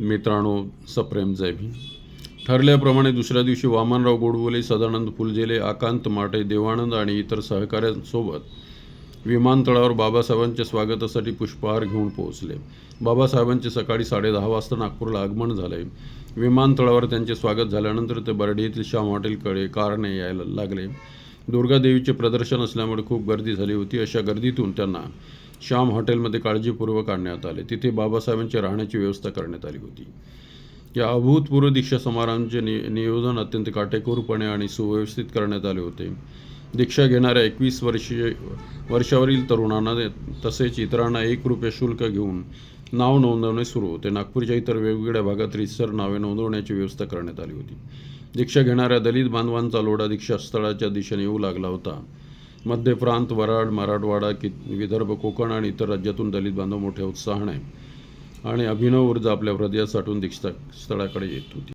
मित्रांनो सप्रेम जय भीम. ठरल्याप्रमाणे दुसऱ्या दिवशी वामनराव गोडबोले सदानंद फुलजेले आकांत माटे देवानंद आणि इतर सहकाऱ्यांसोबत विमानतळावर बाबासाहेबांच्या स्वागतासाठी पुष्पहार घेऊन पोहोचले. बाबासाहेबांचे सकाळी साडेदहा वाजता नागपूरला आगमन झाले. विमानतळावर त्यांचे स्वागत झाल्यानंतर ते बर्डी येथील श्याम हॉटेलकडे कारने यायला लागले. दुर्गादेवीचे प्रदर्शन असल्यामुळे खूप गर्दी झाली होती. अशा गर्दीतून त्यांना श्याम हॉटेलमध्ये काळजीपूर्वक आणण्यात आले. तिथे बाबासाहेबांची राहण्याची व्यवस्था करण्यात आली होती. या अभूतपूर्व दीक्षा समारंभाचे नि नियोजन अत्यंत काटेकोरपणे आणि सुव्यवस्थित करण्यात आले होते. दीक्षा घेणाऱ्या एकवीस वर्षीय वर्षावरील तरुणांना तसेच इतरांना एक रुपये शुल्क घेऊन नाव नोंदवणे सुरू होते. नागपूरच्या इतर वेगवेगळ्या भागात रिसर नावे नोंदवण्याची व्यवस्था करण्यात आली होती. दीक्षा घेणाऱ्या दलित बांधवांचा लोढा दीक्षास्थळाच्या दिशेने येऊ लागला होता. मध्य प्रांत वराड मराठवाडा कि विदर्भ कोकण आणि इतर राज्यातून दलित बांधव मोठ्या उत्साहाने आणि अभिनव ऊर्जा आपल्या हृदयात साठून दीक्षा स्थळाकडे येत होती.